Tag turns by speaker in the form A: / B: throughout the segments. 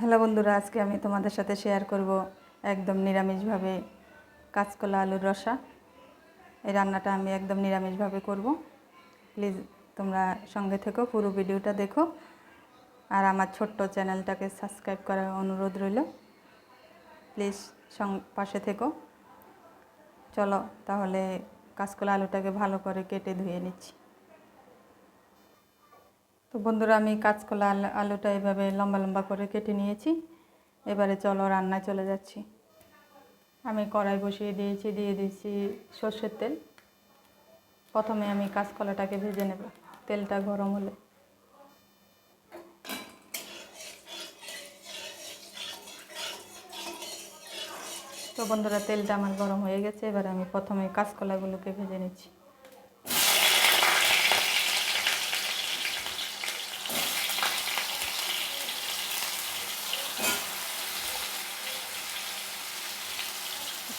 A: Hello বন্ধুরা, আজকে আমি তোমাদের সাথে শেয়ার করব একদম নিরামিষভাবে কাঁচকলা আলুর রসা। এই রান্নাটা আমি একদম নিরামিষভাবে করব। প্লিজ তোমরা সঙ্গে থেকো, পুরো ভিডিওটা দেখো। আর আমার ছোট্ট চ্যানেলটাকে সাবস্ক্রাইব করার অনুরোধ রইল। প্লিজ পাশে থেকো। চলো তাহলে কাঁচকলা আলুটাকে ভালো করে কেটে ধুয়ে নিচ্ছি। তো বন্ধুরা, আমি কাঁচকলা আল- আলুটা এভাবে লম্বা লম্বা করে কেটে নিয়েছি। এবারে চলো রান্নায় চলে যাচ্ছি। আমি কড়াই বসিয়ে দিয়েছি, দিয়ে দিয়েছি সর্ষের তেল। প্রথমে আমি কাঁচকলাটাকে ভেজে নেব, তেলটা গরম হলে। তো বন্ধুরা, তেলটা আমার গরম হয়ে গেছে, এবার আমি প্রথমে কাঁচকলাগুলোকে ভেজে নিচ্ছি।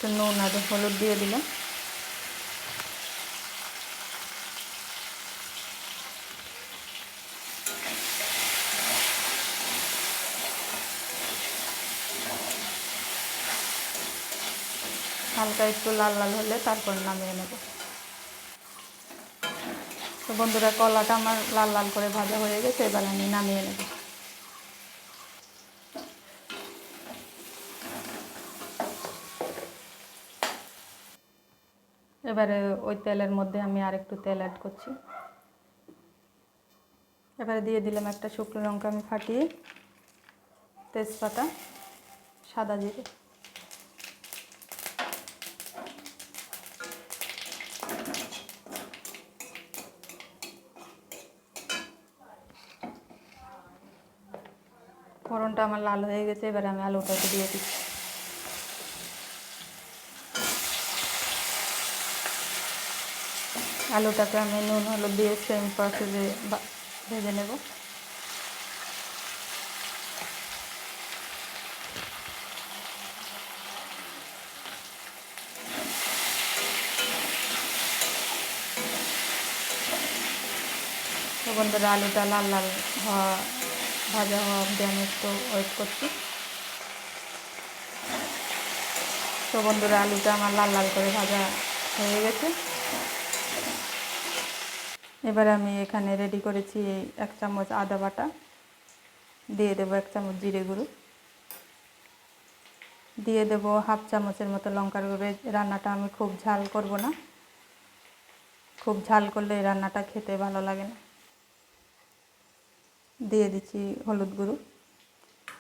A: একটু নুন আর হলুদ দিয়ে দিলাম। হালকা একটু লাল লাল হলে তারপর নামিয়ে নেব। তো বন্ধুরা, কলাটা আমার লাল লাল করে ভাজা হয়ে গেছে, এবার আমি নামিয়ে নেব। এবারে ওই তেলের মধ্যে আমি আর একটু তেল অ্যাড করছি। এবারে দিয়ে দিলাম একটা শুকনো লঙ্কা আমি ফাটিয়ে তেজপাতা, সাদা জিরে। ফোড়নটা আমার লাল হয়ে গেছে, এবারে আমি আলুটাকে দিয়ে দিচ্ছি। আলুটাকে আমি নুন, হলুদ দিয়ে সেম প্রসেসে ভেজে নেব। বন্ধুরা, আলুটা লাল লাল হওয়া, ভাজা হওয়া অবধি আমি একটু ওয়েট করছি। তো বন্ধুরা, আলুটা আমার লাল লাল করে ভাজা হয়ে গেছে। এবারে আমি এখানে রেডি করেছি এক চামচ আদা বাটা। দিয়ে দেবো এক চামচ জিরে গুঁড়ো। দিয়ে দেবো হাফ চামচের মতো লঙ্কার গুঁড়ো। রান্নাটা আমি খুব ঝাল করব না। খুব ঝাল করলে এই রান্নাটা খেতে ভালো লাগে না। দিয়ে দিচ্ছি হলুদ গুঁড়ো।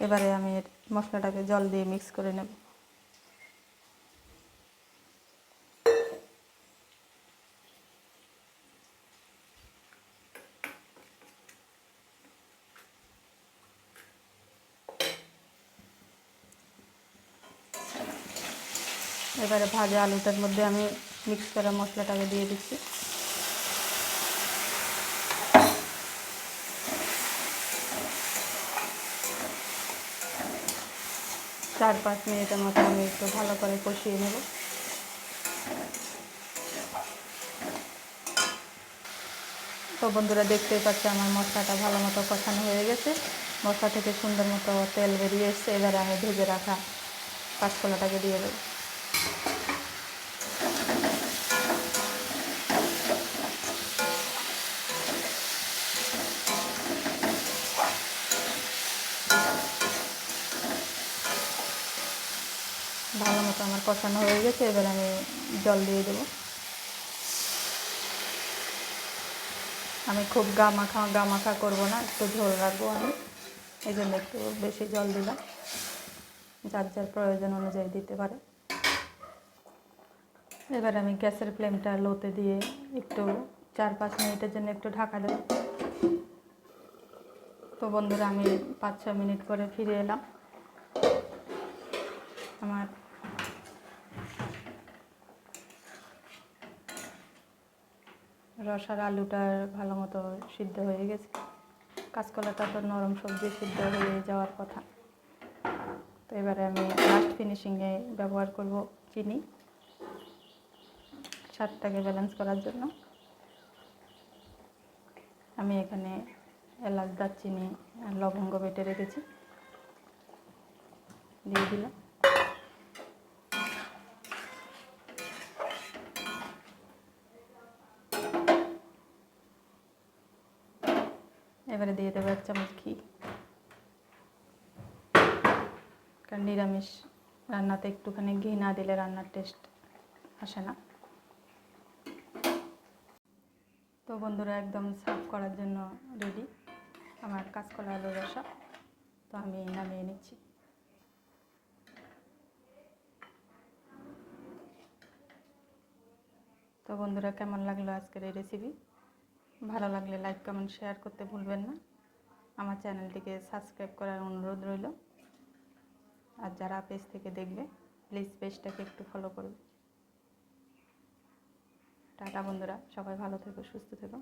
A: এবারে আমি মশলাটাকে জল দিয়ে মিক্স করে নেব। এবারে ভাজা আলুটার মধ্যে আমি মিক্স করা মশলাটাকে দিয়ে দিচ্ছি। চার পাঁচ মিনিটের মতো আমি একটু ভালো করে কষিয়ে নেব। তো বন্ধুরা দেখতেই পাচ্ছে আমার মশলাটা ভালো মতো কষানো হয়ে গেছে। মশলা থেকে সুন্দর মতো তেল বেরিয়ে এসছে। এবারে আমি ভেজে রাখা কাঁচকলাটাকে দিয়ে দেবো। ভালো মতো আমার কষানো হয়ে গেছে, এবার আমি জল দিয়ে দেবো। আমি খুব গা মাখা গা মাখা করব না, একটু ঝোল রাখব আমি। এই জন্য একটু বেশি জল দিলাম। যার যার প্রয়োজন অনুযায়ী দিতে পারে। এবার আমি গ্যাসের ফ্লেমটা লোতে দিয়ে একটু চার পাঁচ মিনিটের জন্য একটু ঢাকা দেব। তো বন্ধুরা, আমি পাঁচ ছ মিনিট পরে ফিরে এলাম। আমার রসার আলুটা ভালো মতো সিদ্ধ হয়ে গেছে। কাঁচকলাটা তো নরম সবজি সিদ্ধ হয়ে যাওয়ার কথা। তো এবারে আমি লাস্ট ফিনিশিংয়ে ব্যবহার করব চিনি। স্বাদটাকে ব্যালেন্স করার জন্য। আমি এখানে এলাচ, দারচিনি, আর লবঙ্গ বেটে রেখেছি। দিয়ে দিলাম। এবারে দিয়ে দেবো এক চামচ ঘি। কারণ নিরামিষ রান্নাতে একটুখানি ঘি না দিলে রান্নার টেস্ট আসে না তো বন্ধুরা একদম সার্ভ করার জন্য রেডি আমার কাঁচকলা আলুর রসা। তো আমি নামিয়ে নিচ্ছি। তো বন্ধুরা, কেমন লাগল আজকের এই রেসিপি ভালো লাগলে লাইক কমেন্ট শেয়ার করতে ভুলবেন না। আমার চ্যানেলটিকে সাবস্ক্রাইব করার অনুরোধ রইল। আর যারা পেজ থেকে দেখবে প্লিজ পেজটাকে একটু ফলো করবে। টাটা বন্ধুরা সবাই ভালো থেকো সুস্থ থেকো।